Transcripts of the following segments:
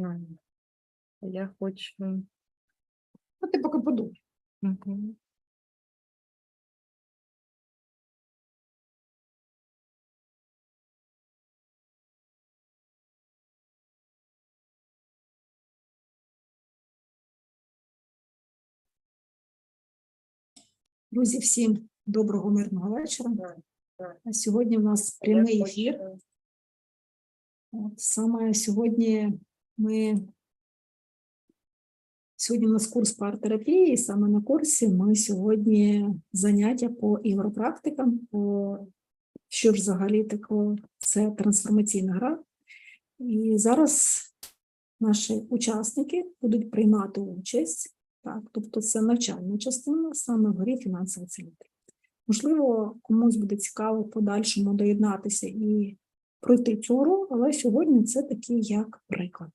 знаю. Я хочу. Ну, ти поки подумай. Мгм. Друзі, всім доброго мирного вечора. А Сьогодні у нас прямий ефір. От Саме сьогодні ми сьогодні у нас курс партерапії, і саме на курсі ми сьогодні заняття по ігропрактикам, по що ж взагалі таке це трансформаційна гра. І зараз наші учасники будуть приймати участь. Так, тобто це навчальна частина саме в грі фінансовий цілитель. Можливо, комусь буде цікаво подальшому доєднатися і пройти цю гру, але сьогодні це такий як приклад.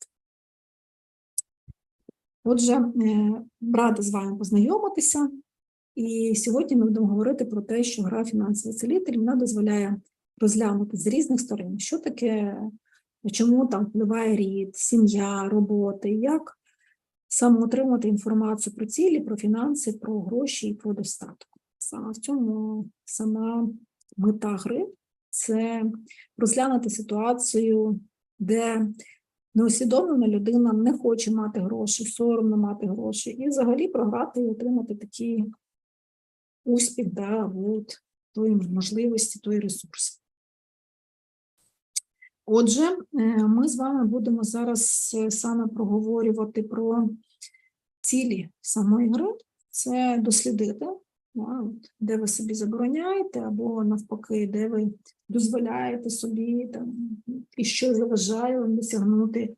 Отже, е, рада з вами познайомитися. І сьогодні ми будемо говорити про те, що гра фінансовий цілитель вона дозволяє розглянути з різних сторон, що таке, чому там впливає рід, сім'я, роботи, як саме отримати інформацію про цілі, про фінанси, про гроші і про достаток. Саме в цьому сама мета гри це розглянути ситуацію, де неусвідомлена людина не хоче мати гроші, соромно мати гроші, і взагалі програти і отримати такий успіх, да, от тої можливості, той ресурс. Отже, е, ми з вами будемо зараз е, саме проговорювати про цілі самої гри. Це дослідити, де ви собі забороняєте, або навпаки, де ви дозволяєте собі там, і що заважає вам досягнути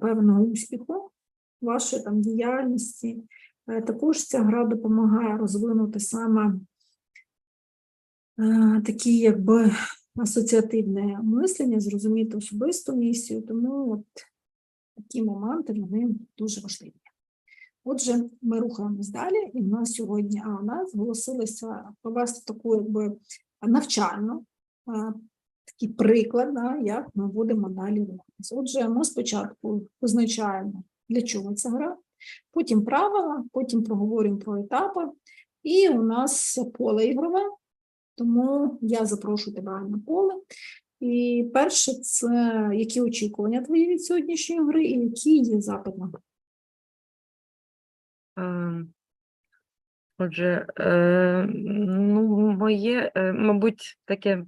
певного успіху вашої там діяльності. Е, Також ця гра допомагає розвинути саме е, такі, якби асоціативне мислення, зрозуміти особисту місію, тому от такі моменти вони дуже важливі. Отже, ми рухаємось далі, і в нас сьогодні Анна зголосилася провести таку якби навчальну, такий приклад, да, як ми будемо далі рухатися. Отже, ми спочатку позначаємо, для чого ця гра, потім правила, потім проговоримо про етапи, і у нас поле ігрове, тому я запрошую тебе на поле. І перше, це які очікування твої від сьогоднішньої гри, і які є запит на гру. Е, Отже, е, ну, моє, е, мабуть, таке.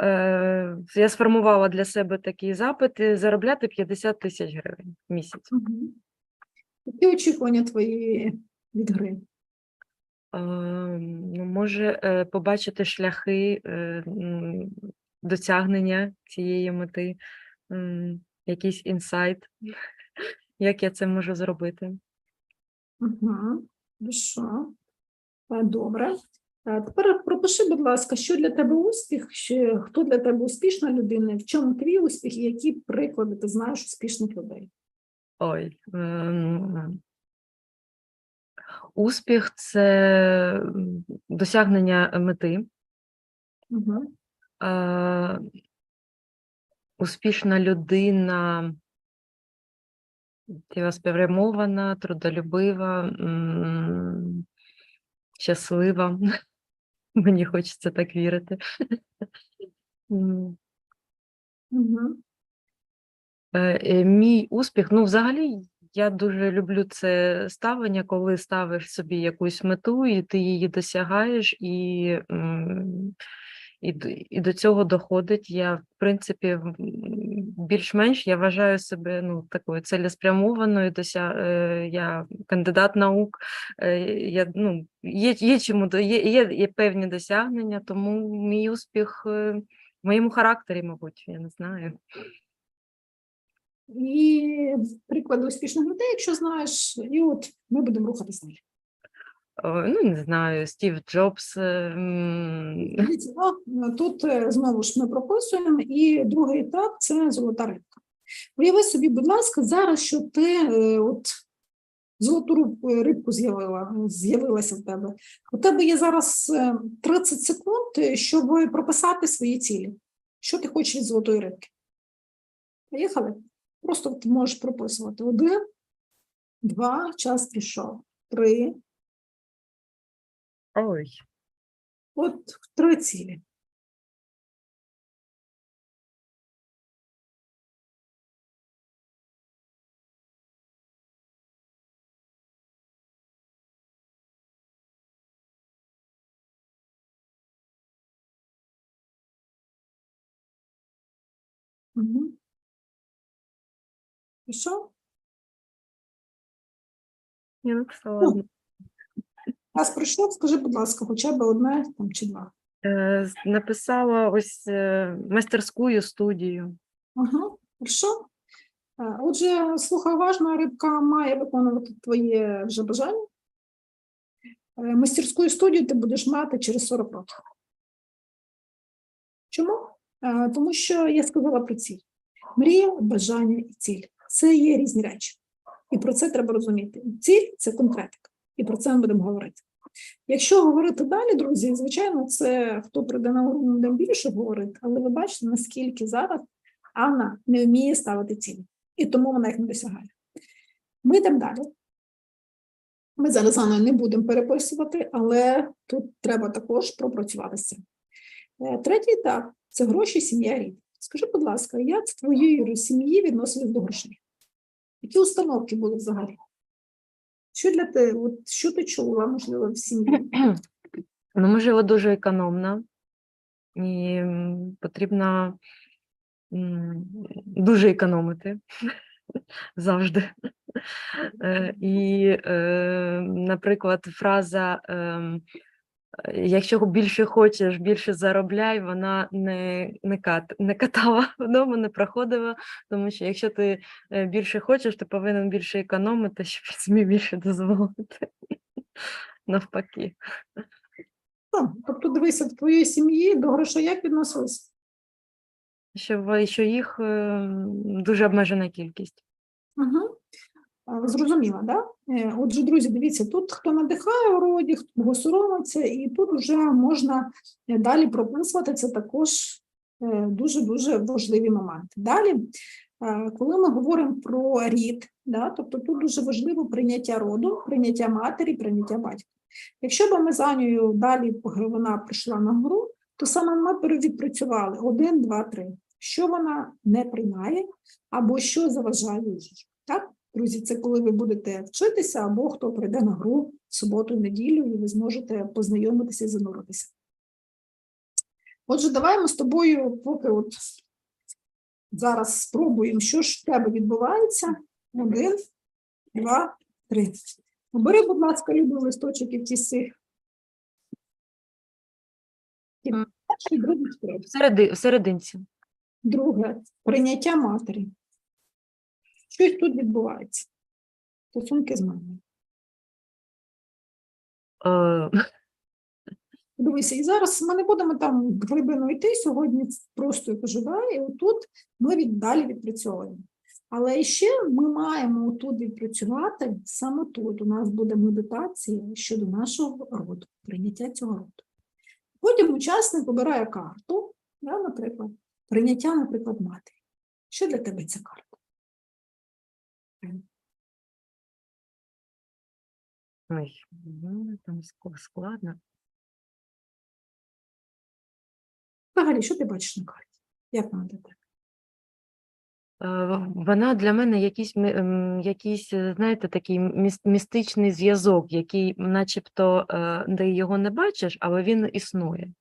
е, Я сформувала для себе такі запити заробляти 50 тисяч гривень в місяць. Які очікування твої від гри? Ну, Може побачити шляхи досягнення цієї мети, якийсь інсайт, як я це можу зробити. Угу. Хорошо. Е, Добре. Е, Тепер пропиши, будь ласка, що для тебе успіх, хто для тебе успішна людина, в чому твій успіх і які приклади ти знаєш успішних людей? Ой. ем, Успіх це досягнення мети. Угу. Успішна людина, цілеспрямована, трудолюбива, щаслива. Мені хочеться так вірити. Е, е, Мій успіх, ну, взагалі, я дуже люблю це ставлення, коли ставиш собі якусь мету, і ти її досягаєш, і, і, і до цього доходить. Я, в принципі, більш-менш я вважаю себе ну, такою цілеспрямованою, дося... е, я кандидат наук, е, я, ну, є, є, чому, є, є, є певні досягнення, тому мій успіх е, в моєму характері, мабуть, я не знаю. І приклади успішних людей, якщо знаєш, і от ми будемо рухатися далі. О, Ну, не знаю, Стів Джобс. Дивіться, ну, Тут е, знову ж ми прописуємо, і другий етап це золота рибка. Уяви собі, будь ласка, зараз, що ти е, от золоту е, рибку з'явила, з'явилася в тебе. У тебе є зараз е, 30 секунд, е, щоб прописати свої цілі. Що ти хочеш від золотої рибки? Поїхали? Просто ти можеш прописувати один, два, час пішов, три, Ой. от три цілі. Угу. Пішов? Я написала Ну, Раз пройшов, скажи, будь ласка, хоча б одне там, чи два. Е, Написала ось е, мастерську студію. Ага, хорошо. Е, Отже, слухай уважно, рибка має виконувати твоє вже бажання. Е, Мастерську студію ти будеш мати через 40 років. Чому? Е, Тому що я сказала про ціль. Мрія, бажання і ціль це є різні речі. І про це треба розуміти. Ціль це конкретика, і про це ми будемо говорити. Якщо говорити далі, друзі, звичайно, це хто прийде на гру, ми більше говорити, але ви бачите, наскільки зараз Анна не вміє ставити цілі, і тому вона їх не досягає. Ми йдемо далі. Ми зараз з Анною не будемо переписувати, але тут треба також пропрацювати з цим. Е, Третій етап це гроші, сім'я, рід. Скажи, будь ласка, як в твоєї сім'ї відносились до грошей? Які установки були взагалі? Що для тебе, от що ти чула, можливо, в сім'ї? Ну, ми жили дуже економно, і потрібно дуже економити завжди. Е, І, е, наприклад, фраза ем, якщо більше хочеш, більше заробляй, вона не, не, кат, не катала вдома, не проходила, тому що якщо ти е, більше хочеш, ти повинен більше економити, щоб собі більше дозволити. Навпаки. Тобто, дивися, в твоїй сім'ї до грошей як відносились? Що, що їх е, дуже обмежена кількість. Угу. Зрозуміла, да? Е, Отже, друзі, дивіться, тут хто надихає у роді, хто соромиться, і тут вже можна е, далі прописувати це також дуже-дуже важливі моменти. Далі, е, коли ми говоримо про рід, да, тобто тут дуже важливо прийняття роду, прийняття матері, прийняття батька. Якщо б ми з Анею далі вона прийшла на гру, то саме ми перевідпрацювали один, два, три. Що вона не приймає, або що заважає їй. Так? Друзі, це коли ви будете вчитися, або хто прийде на гру в суботу, неділю, і ви зможете познайомитися і зануритися. Отже, давай ми з тобою, поки от зараз спробуємо, що ж в тебе відбувається. Один, два, три. Бери, будь ласка, любий листочок і ті. І другий, всерединці. Друге прийняття матері. Щось тут відбувається. Стосунки з мамою. Дивися, і зараз ми не будемо там глибину йти сьогодні, просто я кажу, і отут ми від, далі відпрацьовуємо. Але ще ми маємо тут відпрацювати саме тут. У нас буде медитація щодо нашого роду, прийняття цього роду. Потім учасник обирає карту, да, наприклад, прийняття, наприклад, матері. Що для тебе ця карта? Ой, ну, там складно. Взагалі, що ти бачиш на карті? Як вона для тебе? Е, Вона для мене якийсь, якийсь, е, знаєте, такий містичний зв'язок, який начебто е, де його не бачиш, але він існує.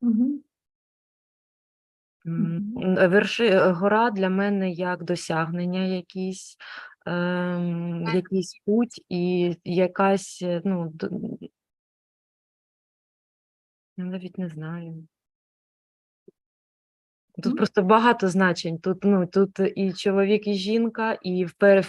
Угу. Верши, е, гора для мене як досягнення якісь, ем, якийсь путь і якась, е, ну, навіть не знаю. Тут просто багато значень. Тут, ну, тут і чоловік, і жінка, і впер,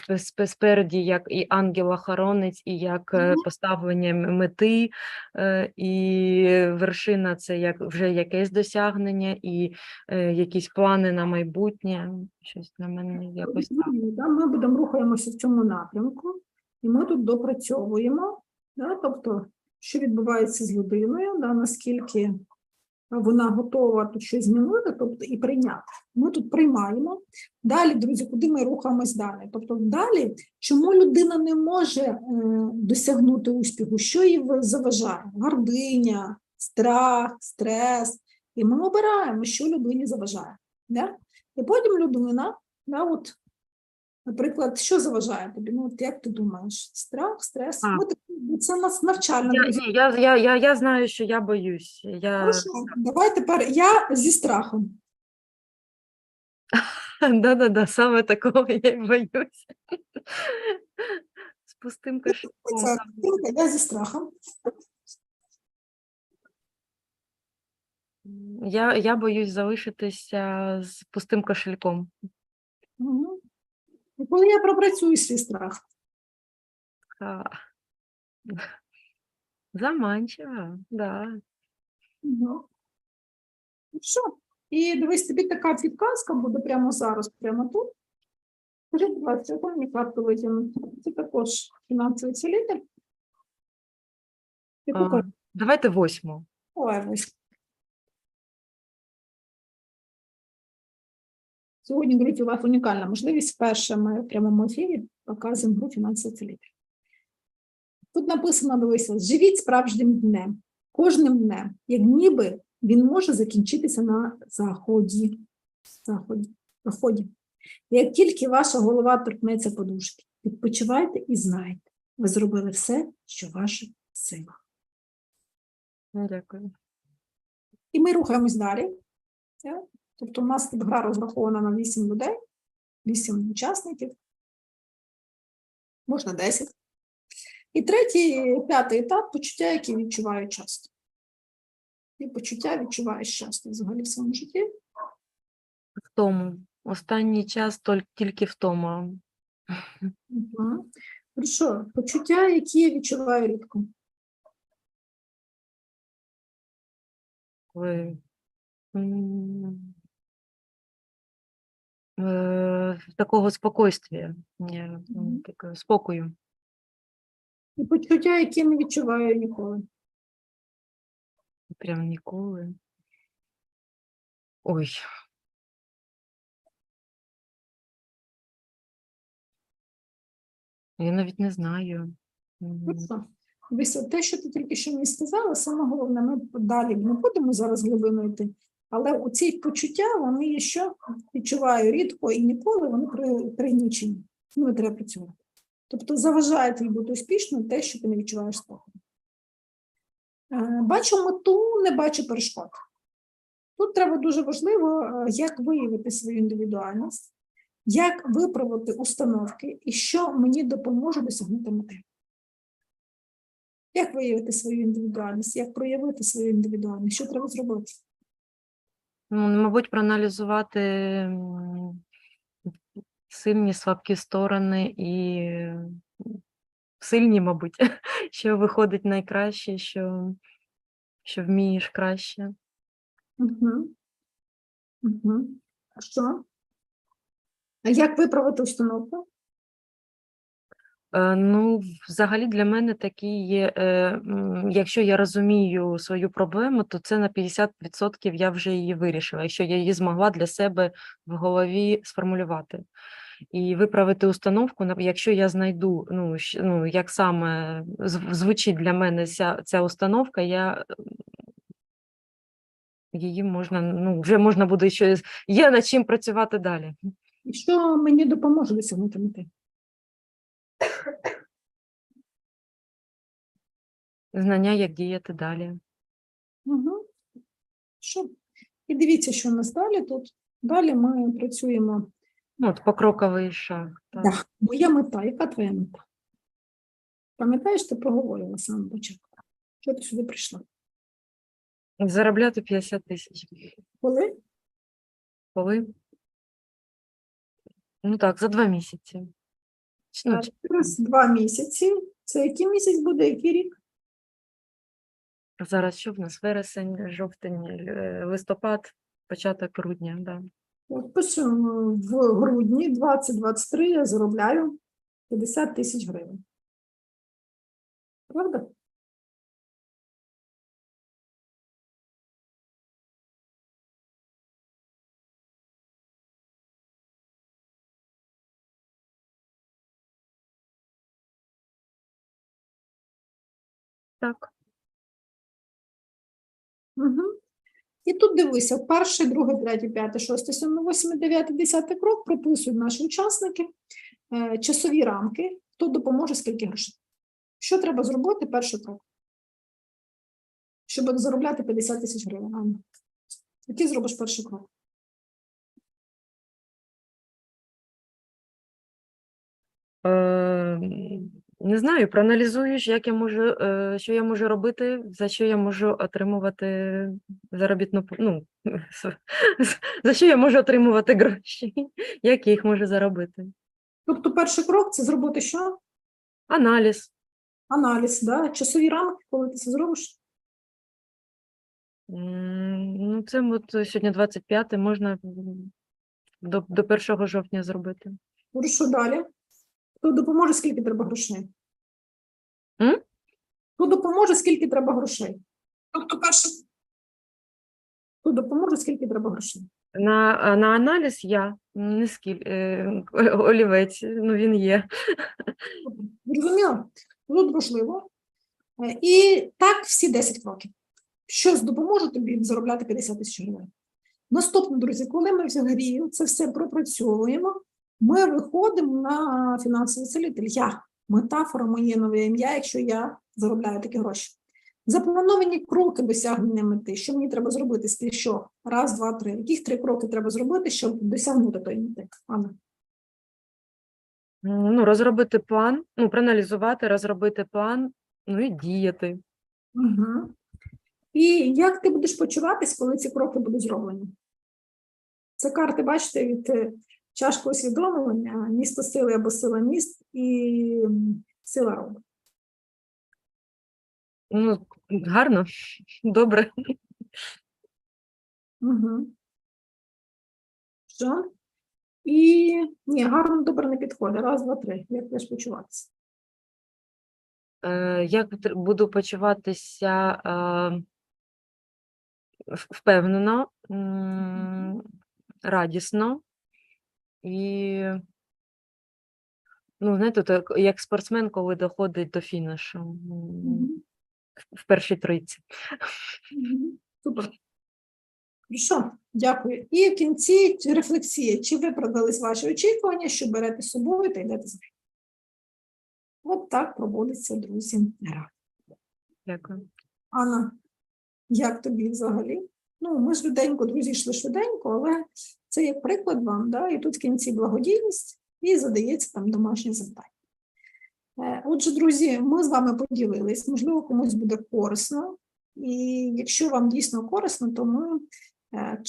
спереді як і ангел-охоронець, і як е, поставлення мети, е, і вершина це як вже якесь досягнення, і е, якісь плани на майбутнє. Щось на мене якось так. Ми будемо рухаємося в цьому напрямку, і ми тут допрацьовуємо, да, тобто, що відбувається з людиною, да, наскільки вона готова тут щось змінити, тобто і прийняти. Ми тут приймаємо. Далі, друзі, куди ми рухаємось далі? Тобто, далі, чому людина не може е, досягнути успіху? Що їй заважає? Гординя, страх, стрес. І ми обираємо, що людині заважає. Да? І потім людина, да, от, наприклад, що заважає тобі? Ну, от як ти думаєш? Страх, стрес? А. Ми це у нас навчальна Я, ні, я, я, я, я знаю, що я боюсь. Я... Хорошо, давай тепер я зі страхом. Да-да-да, саме такого я й боюсь. З пустим кошельком. Оця я зі страхом. Я, я боюсь залишитися з пустим кошельком. Угу. І коли я пропрацюю свій страх, А. Заманчиво, да. угу. Ну що? І дивись, тобі така підказка буде прямо зараз, прямо тут. Скажи, будь ласка, яку мені карту витягнути? Це також фінансовий цілитель. Яку А, карту? давайте восьму. Ой, ось. Сьогодні, друзі, у вас унікальна можливість. Вперше ми в прямому ефірі показуємо гру фінансовий цілитель. Тут написано: дивися, живіть справжнім днем, кожним днем, як ніби він може закінчитися на заході. Заході. заході. Як тільки ваша голова торкнеться подушки, відпочивайте і знайте, ви зробили все, що в ваших силах. Дякую. І ми рухаємось далі. Тобто, у нас тут гра розрахована на 8 людей, 8 учасників, можна 10. І третій, п'ятий етап почуття, які відчуваю часто. І почуття відчуваєш часто взагалі в своєму житті. В тому. Останній час тільки втома. Угу. Хорошо, почуття, які я відчуваю рідко. Е, такого спокойствия, такого спокою. І почуття, які не відчуваю ніколи. Прям ніколи. Ой. Я навіть не знаю. М, те, що ти тільки що мені сказала, саме головне, ми далі не будемо зараз глибиною йти, але у ці почуття, вони що відчуваю рідко і ніколи, вони при- пригнічені. З ними треба працювати. Тобто заважає тобі бути успішним те, що ти не відчуваєш спокою. Е, Бачу мету, не бачу перешкод. Тут треба дуже важливо, е, як виявити свою індивідуальність, як виправити установки і що мені допоможе досягнути мети. Як виявити свою індивідуальність, як проявити свою індивідуальність, що треба зробити? Ну, мабуть, проаналізувати сильні, слабкі сторони і сильні, мабуть, що виходить найкраще, що, що вмієш краще. Угу. Угу. Що? А як виправити установку? Е, Ну, взагалі для мене такі є, е, якщо я розумію свою проблему, то це на 50% я вже її вирішила, якщо я її змогла для себе в голові сформулювати. І виправити установку, якщо я знайду, ну, ну як саме звучить для мене ця, ця установка, я її можна, ну, вже можна буде щось, є над чим працювати далі. І що мені допоможе досягнути мети? Знання, як діяти далі. Угу. Що? І дивіться, що у нас далі тут. Далі ми працюємо. Ну, от покроковий шаг. Так. Да. Моя мета, яка твоя мета? Пам'ятаєш, ти проговорила саме початку. Що ти сюди прийшла? Заробляти 50 тисяч. Коли? Коли? Ну так, за два місяці. Ну, Через два місяці. Це який місяць буде, який рік? зараз що в нас? Вересень, жовтень, е, листопад, початок грудня. Да. От пишемо в грудні 2023 я заробляю 50 тисяч гривень. Правда? Так. Угу. І тут дивися, перший, другий, третій, п'ятий, шостий, сьомий, восьмий, дев'ятий, десятий крок прописують наші учасники е, часові рамки, хто допоможе, скільки грошей. Що треба зробити перший крок? Щоб заробляти 50 тисяч гривень. Анна. Який зробиш перший крок? Не знаю, проаналізуєш, як я можу, е, що я можу робити, за що я можу отримувати заробітну, ну, за що я можу отримувати гроші, як я їх можу заробити. Тобто, перший крок це зробити що? Аналіз. Аналіз, да? часові рамки, коли ти це зробиш. Ну, це от сьогодні 25 можна до, до 1 жовтня зробити. Хорошо, далі. Хто допоможе, скільки треба грошей? М? Хто допоможе, скільки треба грошей? Тобто, перше. Хто допоможе, скільки треба грошей? На, на аналіз я не скіль, е, олівець, ну він є. Зрозуміло? Тут важливо. Е, І так всі 10 кроків. Щось допоможе тобі заробляти 50 тисяч гривень. Наступне, друзі, коли ми взагалі це все пропрацьовуємо, ми виходимо на фінансовий целитель. Я метафора моє нове ім'я, якщо я заробляю такі гроші. Заплановані кроки досягнення мети. Що мені треба зробити? Скільки що? Раз, два, три. Яких три кроки треба зробити, щоб досягнути тої мети? Анна. Ну, розробити план, ну, проаналізувати, розробити план, ну і діяти. Угу. І як ти будеш почуватись, коли ці кроки будуть зроблені? Це карти, бачите, від чашки усвідомлення, місто сили або сила міст і сила роду. Ну, гарно, добре. Угу. Що? І ні, гарно добре не підходить. Раз, два, три. Як будеш почуватися? Е, Як буду почуватися е, впевнено, радісно і, ну, знаєте, так, як спортсмен, коли доходить до фінішу м, Мгм. в першій. Мгм. Супер. Хорошо, дякую. І в кінці ці рефлексія. Чи виправдались ваші очікування, що берете з собою та йдете за От так проводиться, друзі. гра. Дякую. Анна, як тобі взагалі? Ну, ми швиденько, друзі, йшли швиденько, але це як приклад вам, да? і тут в кінці благодійність і задається там домашнє завдання. Е, Отже, друзі, ми з вами поділились, можливо, комусь буде корисно. І якщо вам дійсно корисно, то ми е,